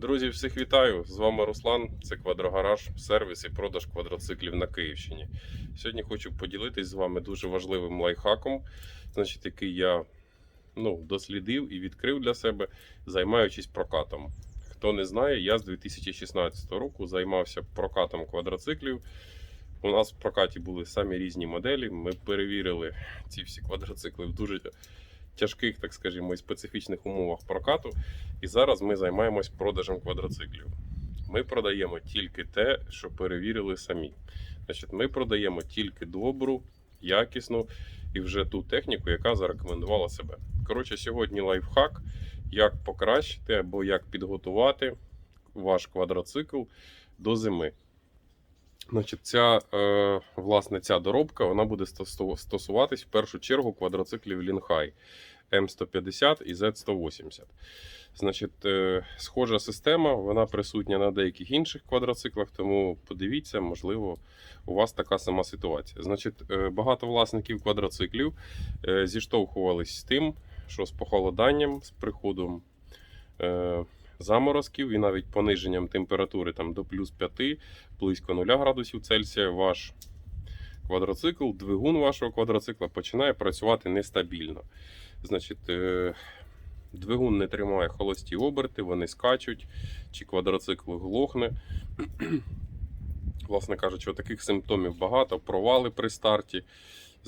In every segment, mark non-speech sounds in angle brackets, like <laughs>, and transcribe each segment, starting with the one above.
Друзі, всіх вітаю! З вами Руслан. Це Квадрогараж, сервіс і продаж квадроциклів на Київщині. Сьогодні хочу поділитись з вами дуже важливим лайфхаком, значить, який я ну, дослідив і відкрив для себе, займаючись прокатом. Хто не знає, я з 2016 року займався прокатом квадроциклів. У нас в прокаті були самі різні моделі. Ми перевірили ці всі квадроцикли в дуже тяжких, так скажімо, і специфічних умовах прокату. І зараз ми займаємось продажем квадроциклів. Ми продаємо тільки те, що перевірили самі. Значить, ми продаємо тільки добру, якісну і вже ту техніку, яка зарекомендувала себе. Коротше, сьогодні лайфхак, як покращити або як підготувати ваш квадроцикл до зими. Значить, ця, е, власне, ця доробка вона буде стосу- стосуватись в першу чергу квадроциклів Лінхай М150 і Z180. Значить, е, схожа система, вона присутня на деяких інших квадроциклах, тому подивіться, можливо, у вас така сама ситуація. Значить, е, багато власників квадроциклів е, зіштовхувались з тим, що з похолоданням, з приходом е, заморозків і навіть пониженням температури там, до плюс 5, близько 0 градусів Цельсія, ваш квадроцикл, двигун вашого квадроцикла починає працювати нестабільно. Значить, е, двигун не тримає холості оберти, вони скачуть, чи квадроцикл глохне. <clears throat> Власне кажучи, таких симптомів багато, провали при старті,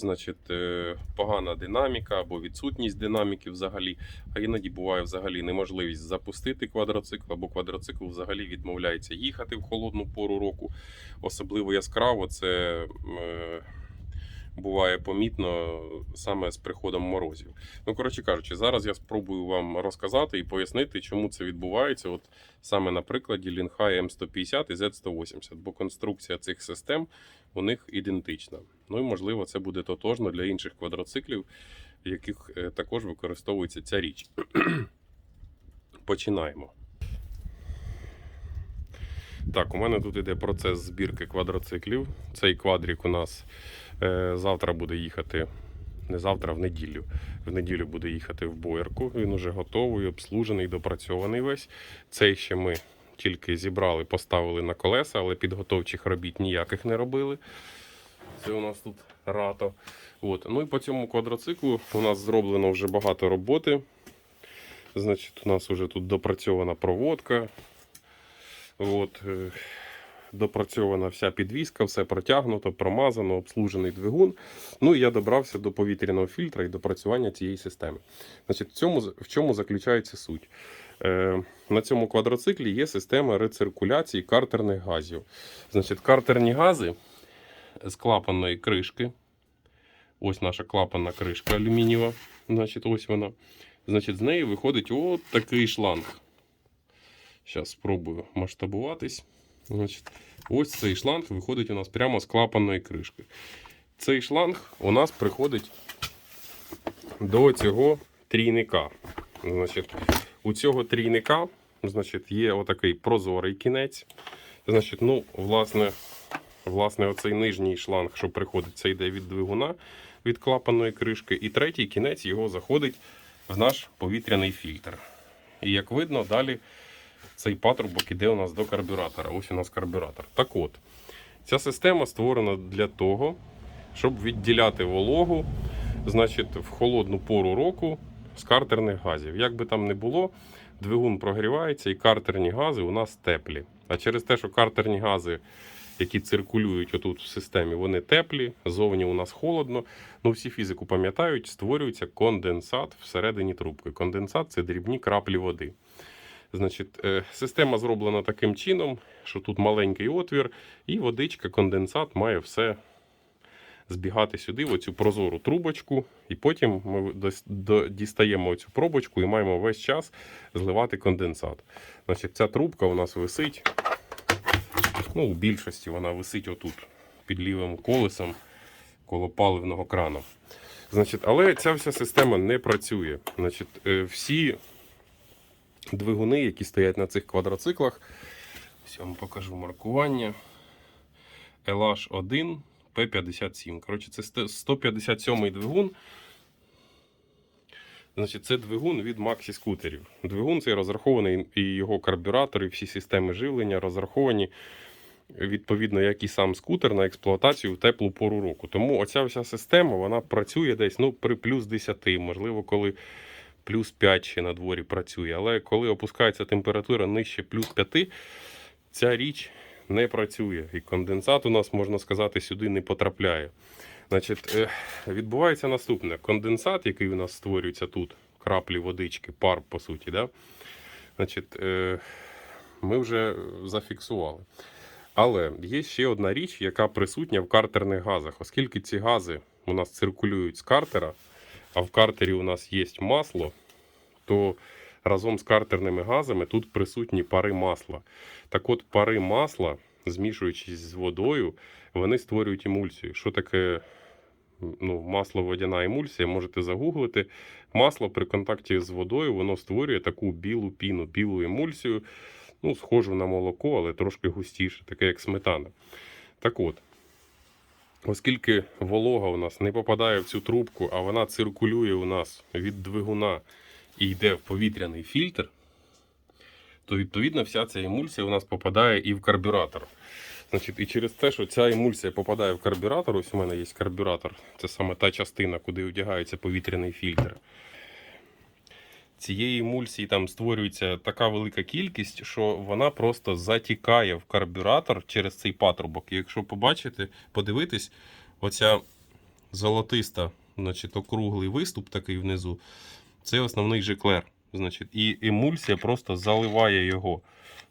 значить, е, погана динаміка або відсутність динаміки взагалі. А іноді буває взагалі неможливість запустити квадроцикл, або квадроцикл взагалі відмовляється їхати в холодну пору року. Особливо яскраво це е, буває помітно саме з приходом морозів. Ну, коротше кажучи, зараз я спробую вам розказати і пояснити, чому це відбувається. От саме на прикладі Лінхай М150 і Z180, бо конструкція цих систем у них ідентична. Ну і можливо, це буде тотожно для інших квадроциклів, в яких е, також використовується ця річ. <clears throat> Починаємо. Так, у мене тут іде процес збірки квадроциклів. Цей квадрик у нас е, завтра буде їхати. Не завтра, а в неділю. В неділю буде їхати в боярку. Він уже готовий, обслужений, допрацьований весь. Цей ще ми тільки зібрали, поставили на колеса, але підготовчих робіт ніяких не робили. Це у нас тут рато. От. Ну і по цьому квадроциклу у нас зроблено вже багато роботи. Значить, у нас вже тут допрацьована проводка. От, е, допрацьована вся підвізка, все протягнуто, промазано, обслужений двигун. Ну і я добрався до повітряного фільтра і допрацювання цієї системи. Значить, в, цьому, в чому заключається суть? Е, на цьому квадроциклі є система рециркуляції картерних газів. Значить, картерні гази з клапанної кришки. Ось наша клапанна кришка алюмінієва. Значить, ось вона. Значить, з неї виходить от такий шланг. Зараз спробую масштабуватись. Значить, ось цей шланг виходить у нас прямо з клапанної кришки. Цей шланг у нас приходить до цього трійника. Значить, у цього трійника значить, є отакий прозорий кінець. Значить, ну, власне, власне, оцей нижній шланг, що приходить, це йде від двигуна від клапанної кришки. І третій кінець його заходить в наш повітряний фільтр. І як видно, далі цей патрубок іде у нас до карбюратора. Ось у нас карбюратор. Так от, ця система створена для того, щоб відділяти вологу значить, в холодну пору року з картерних газів. Як би там не було, двигун прогрівається і картерні гази у нас теплі. А через те, що картерні гази, які циркулюють отут в системі, вони теплі, зовні у нас холодно. Ну, всі фізику пам'ятають, створюється конденсат всередині трубки. Конденсат це дрібні краплі води. Значить, е, система зроблена таким чином, що тут маленький отвір, і водичка, конденсат має все збігати сюди, в оцю прозору трубочку, і потім ми дістаємо цю пробочку і маємо весь час зливати конденсат. Значить, ця трубка у нас висить. Ну, у більшості вона висить отут під лівим колесом коло паливного крану. Значить, але ця вся система не працює. Значить, е, всі двигуни, які стоять на цих квадроциклах. Я покажу маркування. LH1 P57. Коротше, це 157 двигун. Значить, це двигун від Maxi скутерів. Двигун цей розрахований, і його карбюратор, і всі системи живлення розраховані відповідно, як і сам скутер на експлуатацію в теплу пору року. Тому оця вся система вона працює десь ну, при плюс 10, можливо, коли плюс 5 ще на дворі працює. Але коли опускається температура нижче плюс 5, ця річ не працює. І конденсат у нас, можна сказати, сюди не потрапляє. Значить, е, відбувається наступне: конденсат, який у нас створюється тут, краплі водички, пар, по суті, да? Значить, е, ми вже зафіксували. Але є ще одна річ, яка присутня в картерних газах. Оскільки ці гази у нас циркулюють з картера, а в картері у нас є масло, то разом з картерними газами тут присутні пари масла. Так от, пари масла, змішуючись з водою, вони створюють емульсію. Що таке ну, масло-водяна емульсія? Можете загуглити. Масло при контакті з водою воно створює таку білу піну, білу емульсію ну, схожу на молоко, але трошки густіше, таке як сметана. Так от, оскільки волога у нас не попадає в цю трубку, а вона циркулює у нас від двигуна і йде в повітряний фільтр, то відповідно вся ця емульсія у нас попадає і в карбюратор. Значить, І через те, що ця емульсія попадає в карбюратор, ось у мене є карбюратор, це саме та частина, куди одягається повітряний фільтр цієї емульсії там створюється така велика кількість, що вона просто затікає в карбюратор через цей патрубок. І якщо побачите, подивитись, оця золотиста, значить, округлий виступ такий внизу, це основний жиклер. Значить, І емульсія просто заливає його,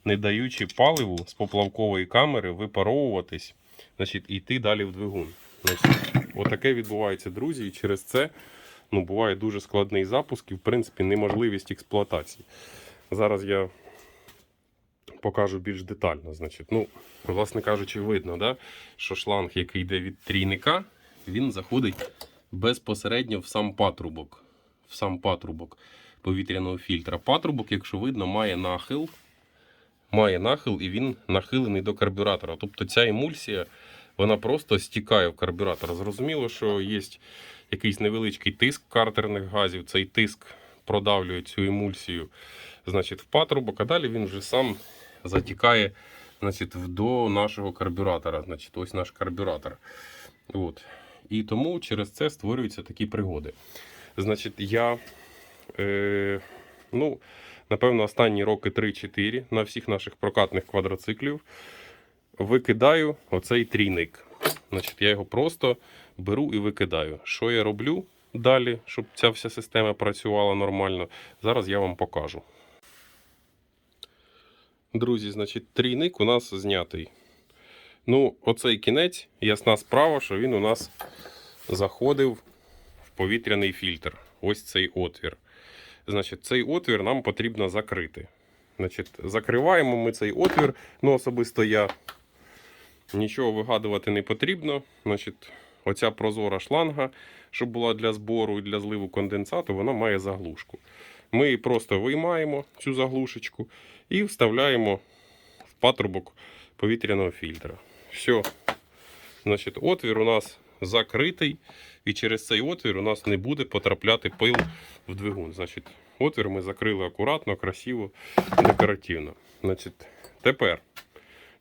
не даючи паливу з поплавкової камери випаровуватись, значить, і йти далі в двигун. Значить, Отаке відбувається, друзі, і через це ну, буває дуже складний запуск і, в принципі, неможливість експлуатації. Зараз я покажу більш детально. Значить, ну, Власне кажучи, видно, да, що шланг, який йде від трійника, він заходить безпосередньо в сам патрубок. В сам патрубок повітряного фільтра. Патрубок, якщо видно, має нахил. Має нахил і він нахилений до карбюратора. Тобто ця емульсія вона просто стікає в карбюратор. Зрозуміло, що є якийсь невеличкий тиск картерних газів. Цей тиск продавлює цю емульсію значить, в патрубок, а далі він вже сам затікає значить, до нашого карбюратора. Значить, Ось наш карбюратор. От. І тому через це створюються такі пригоди. Значить, я, е, ну, напевно, останні роки 3-4 на всіх наших прокатних квадроциклів викидаю оцей трійник. Значить, Я його просто беру і викидаю. Що я роблю далі, щоб ця вся система працювала нормально, зараз я вам покажу. Друзі, значить, трійник у нас знятий. Ну, оцей кінець, ясна справа, що він у нас заходив повітряний фільтр. Ось цей отвір. Значить, цей отвір нам потрібно закрити. Значить, Закриваємо ми цей отвір. Ну, особисто я нічого вигадувати не потрібно. Значить, Оця прозора шланга, що була для збору і для зливу конденсату, вона має заглушку. Ми просто виймаємо цю заглушечку і вставляємо в патрубок повітряного фільтра. Все. Значить, Отвір у нас закритий, і через цей отвір у нас не буде потрапляти пил в двигун. Значить, Отвір ми закрили акуратно, красиво, декоративно. Значить, Тепер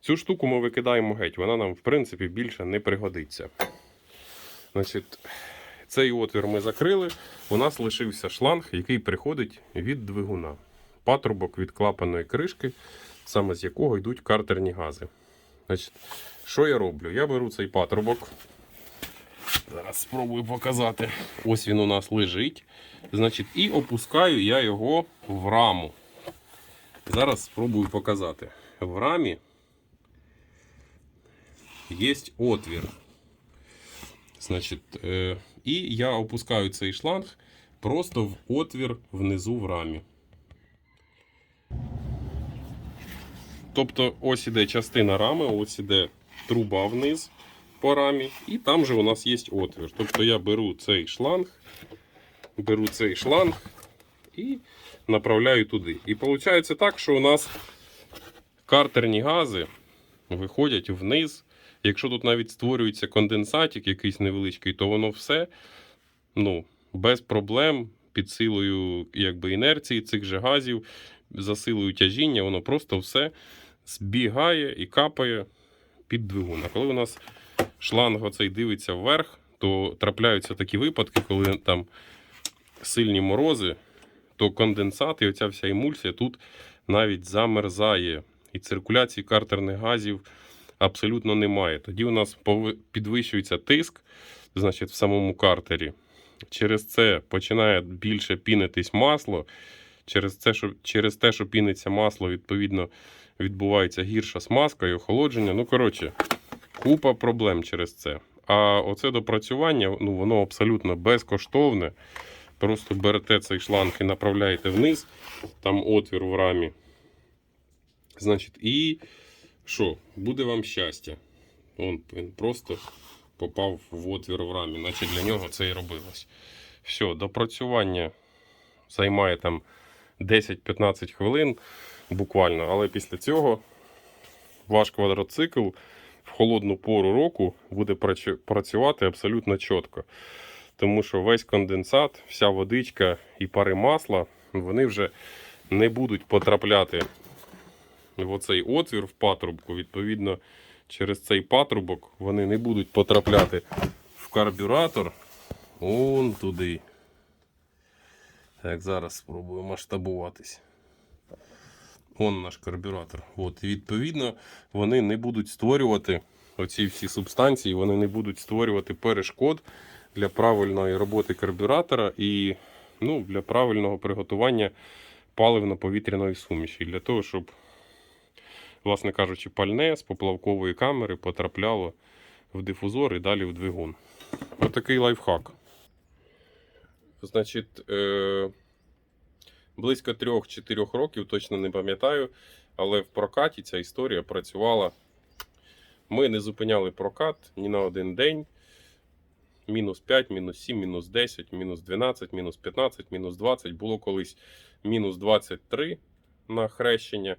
цю штуку ми викидаємо геть, вона нам, в принципі, більше не пригодиться. Значить, Цей отвір ми закрили. У нас лишився шланг, який приходить від двигуна. Патрубок від клапаної кришки, саме з якого йдуть картерні гази. Значить, Що я роблю? Я беру цей патрубок. Зараз спробую показати. Ось він у нас лежить. Значить, І опускаю я його в раму. Зараз спробую показати. В рамі є отвір. Значить, е, І я опускаю цей шланг просто в отвір внизу в рамі. Тобто, ось іде частина рами, ось іде труба вниз по рамі, і там же у нас є отвір. Тобто я беру цей шланг, беру цей шланг і направляю туди. І виходить так, що у нас картерні гази виходять вниз. Якщо тут навіть створюється конденсатик якийсь невеличкий, то воно все ну, без проблем під силою якби, інерції цих же газів, за силою тяжіння, воно просто все збігає і капає під двигун. А коли у нас шланг оцей дивиться вверх, то трапляються такі випадки, коли там сильні морози, то конденсат і оця вся емульсія тут навіть замерзає. І циркуляції картерних газів абсолютно немає. Тоді у нас підвищується тиск, значить, в самому картері. Через це починає більше пінитись масло. Через, це, що, через те, що піниться масло, відповідно, відбувається гірша смазка і охолодження. Ну, коротше, купа проблем через це. А оце допрацювання, ну, воно абсолютно безкоштовне. Просто берете цей шланг і направляєте вниз, там отвір в рамі. Значить, і що? Буде вам щастя. Он він просто попав в отвір в рамі, наче для нього це і робилось. Все, допрацювання займає там 10-15 хвилин буквально, але після цього ваш квадроцикл в холодну пору року буде працювати абсолютно чітко. Тому що весь конденсат, вся водичка і пари масла, вони вже не будуть потрапляти в оцей отвір в патрубку. Відповідно, через цей патрубок вони не будуть потрапляти в карбюратор. Он туди. Так, зараз спробую масштабуватись. Он наш карбюратор. От, і відповідно, вони не будуть створювати оці всі субстанції, вони не будуть створювати перешкод для правильної роботи карбюратора і ну, для правильного приготування паливно-повітряної суміші. Для того, щоб, власне кажучи, пальне з поплавкової камери потрапляло в дифузор і далі в двигун. Отакий лайфхак. Значить, е- близько 3-4 років, точно не пам'ятаю, але в прокаті ця історія працювала. Ми не зупиняли прокат ні на один день. Мінус 5, мінус 7, мінус 10, мінус 12, мінус 15, мінус 20. Було колись мінус 23 на хрещення.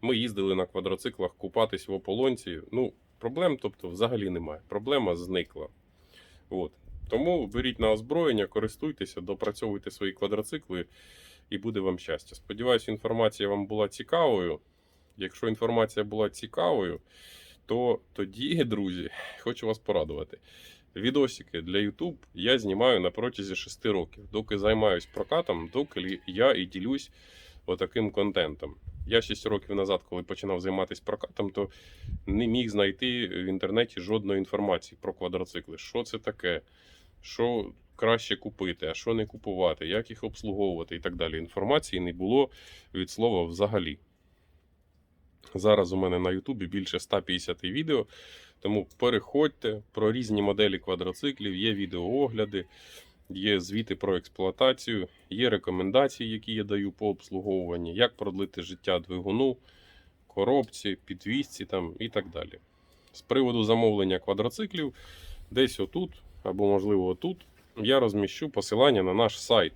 Ми їздили на квадроциклах купатись в ополонці. Ну, проблем, тобто, взагалі немає. Проблема зникла. От. Тому беріть на озброєння, користуйтеся, допрацьовуйте свої квадроцикли і буде вам щастя. Сподіваюся, інформація вам була цікавою. Якщо інформація була цікавою, то тоді, друзі, <laughs> хочу вас порадувати. Відосики для YouTube я знімаю на протязі 6 років. Доки займаюсь прокатом, доки я і ділюсь отаким контентом. Я 6 років назад, коли починав займатися прокатом, то не міг знайти в інтернеті жодної інформації про квадроцикли. Що це таке, що краще купити, а що не купувати, як їх обслуговувати і так далі. Інформації не було від слова взагалі. Зараз у мене на Ютубі більше 150 відео, тому переходьте про різні моделі квадроциклів, є відеоогляди, є звіти про експлуатацію, є рекомендації, які я даю по обслуговуванні, як продлити життя двигуну, коробці, підвісці там і так далі. З приводу замовлення квадроциклів, десь отут, або можливо отут, я розміщу посилання на наш сайт.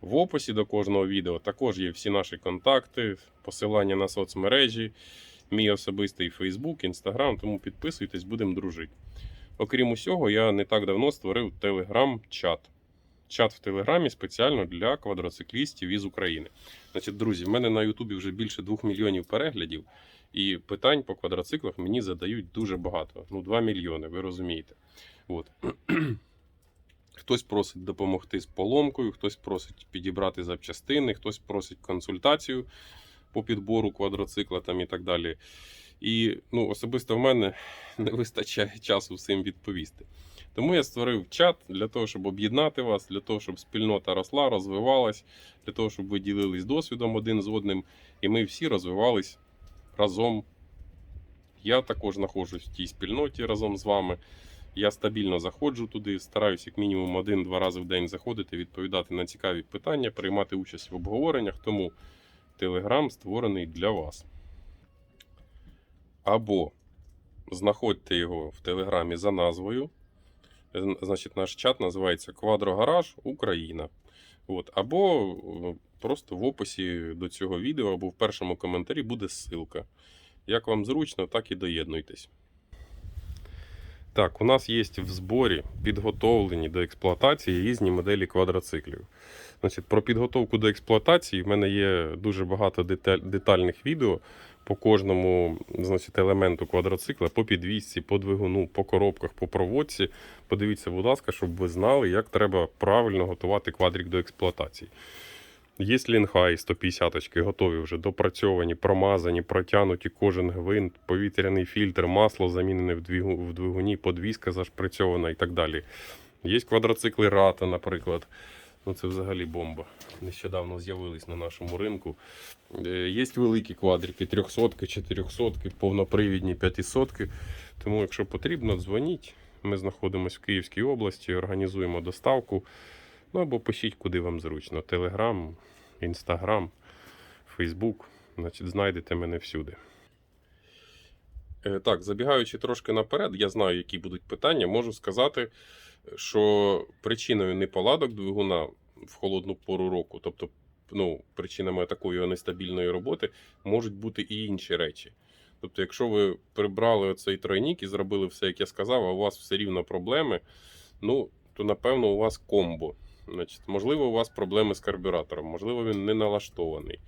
В описі до кожного відео також є всі наші контакти, посилання на соцмережі, мій особистий Facebook, Instagram, тому підписуйтесь, будемо дружити. Окрім усього, я не так давно створив телеграм-чат. Чат в Телеграмі спеціально для квадроциклістів із України. Значить, друзі, в мене на Ютубі вже більше 2 мільйонів переглядів, і питань по квадроциклах мені задають дуже багато. Ну, 2 мільйони, ви розумієте. От. <clears throat> Хтось просить допомогти з поломкою, хтось просить підібрати запчастини, хтось просить консультацію по підбору квадроцикла там і так далі. І ну, особисто в мене не вистачає часу всім відповісти. Тому я створив чат для того, щоб об'єднати вас, для того, щоб спільнота росла, розвивалась, для того, щоб ви ділились досвідом один з одним, і ми всі розвивались разом. Я також знаходжусь в тій спільноті разом з вами. Я стабільно заходжу туди, стараюся як мінімум один-два рази в день заходити, відповідати на цікаві питання, приймати участь в обговореннях. Тому Телеграм створений для вас. Або знаходьте його в Телеграмі за назвою. Значить, наш чат називається Квадрогараж Україна. От. Або е, просто в описі до цього відео, або в першому коментарі буде ссылка. Як вам зручно, так і доєднуйтесь. Так, у нас є в зборі підготовлені до експлуатації різні моделі квадроциклів. Значить, про підготовку до експлуатації в мене є дуже багато деталь, детальних відео по кожному значить, елементу квадроцикла, по підвісці, по двигуну, по коробках, по проводці. Подивіться, будь ласка, щоб ви знали, як треба правильно готувати квадрик до експлуатації. Є лінхай 150 очки, готові вже допрацьовані, промазані, протягнуті кожен гвинт, повітряний фільтр, масло замінене в двигуні, подвіска зашприцьована і так далі. Є квадроцикли Рата, наприклад. Ну, це взагалі бомба. Нещодавно з'явились на нашому ринку. Е, Є великі квадрики, 300, 400, повнопривідні 500. Тому, якщо потрібно, дзвоніть. Ми знаходимося в Київській області, організуємо доставку. Ну або пишіть, куди вам зручно. Телеграм, Інстаграм, Фейсбук. Значить, знайдете мене всюди. Е, Так, забігаючи трошки наперед, я знаю, які будуть питання. Можу сказати, що причиною неполадок двигуна в холодну пору року, тобто ну, причинами такої нестабільної роботи, можуть бути і інші речі. Тобто, якщо ви прибрали оцей тройнік і зробили все, як я сказав, а у вас все рівно проблеми, ну, то напевно у вас комбо. Значить, можливо, у вас проблеми з карбюратором, можливо, він не налаштований.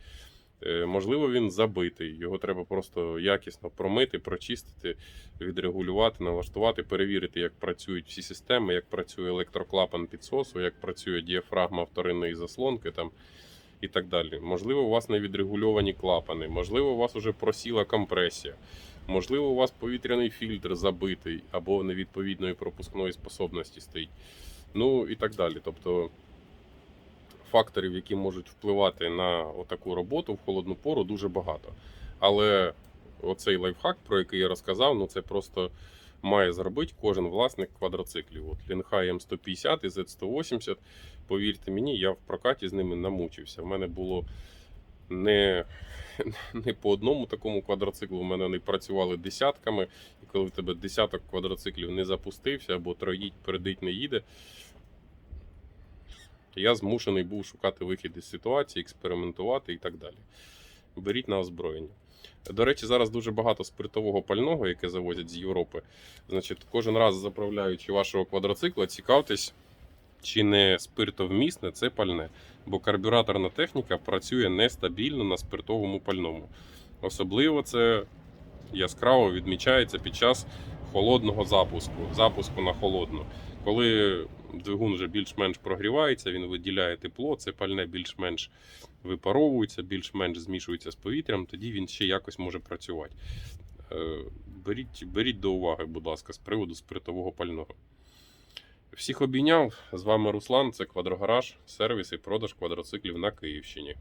Е, Можливо, він забитий. Його треба просто якісно промити, прочистити, відрегулювати, налаштувати, перевірити, як працюють всі системи, як працює електроклапан підсосу, як працює діафрагма вторинної заслонки там, і так далі. Можливо, у вас не відрегульовані клапани, можливо, у вас вже просіла компресія, можливо, у вас повітряний фільтр забитий або невідповідної пропускної способності стоїть. Ну і так далі. Тобто факторів, які можуть впливати на таку роботу в холодну пору, дуже багато. Але оцей лайфхак, про який я розказав, ну це просто має зробити кожен власник квадроциклів. От Лінхай М150 і Z180. Повірте мені, я в прокаті з ними намучився. В мене було не, <laughs> не по одному такому квадроциклу, в мене вони працювали десятками. І коли в тебе десяток квадроциклів не запустився або троїть, передить не їде, я змушений був шукати вихід із ситуації, експериментувати і так далі. Беріть на озброєння. До речі, зараз дуже багато спиртового пального, яке завозять з Європи. Значить, кожен раз заправляючи вашого квадроцикла, цікавтесь, чи не спиртовмісне це пальне. Бо карбюраторна техніка працює нестабільно на спиртовому пальному. Особливо це яскраво відмічається під час холодного запуску, запуску на холодну. Коли двигун вже більш-менш прогрівається, він виділяє тепло, це пальне більш-менш випаровується, більш-менш змішується з повітрям, тоді він ще якось може працювати. Е, Беріть, беріть до уваги, будь ласка, з приводу спиртового пального. Всіх обійняв. З вами Руслан, це Квадрогараж, сервіс і продаж квадроциклів на Київщині.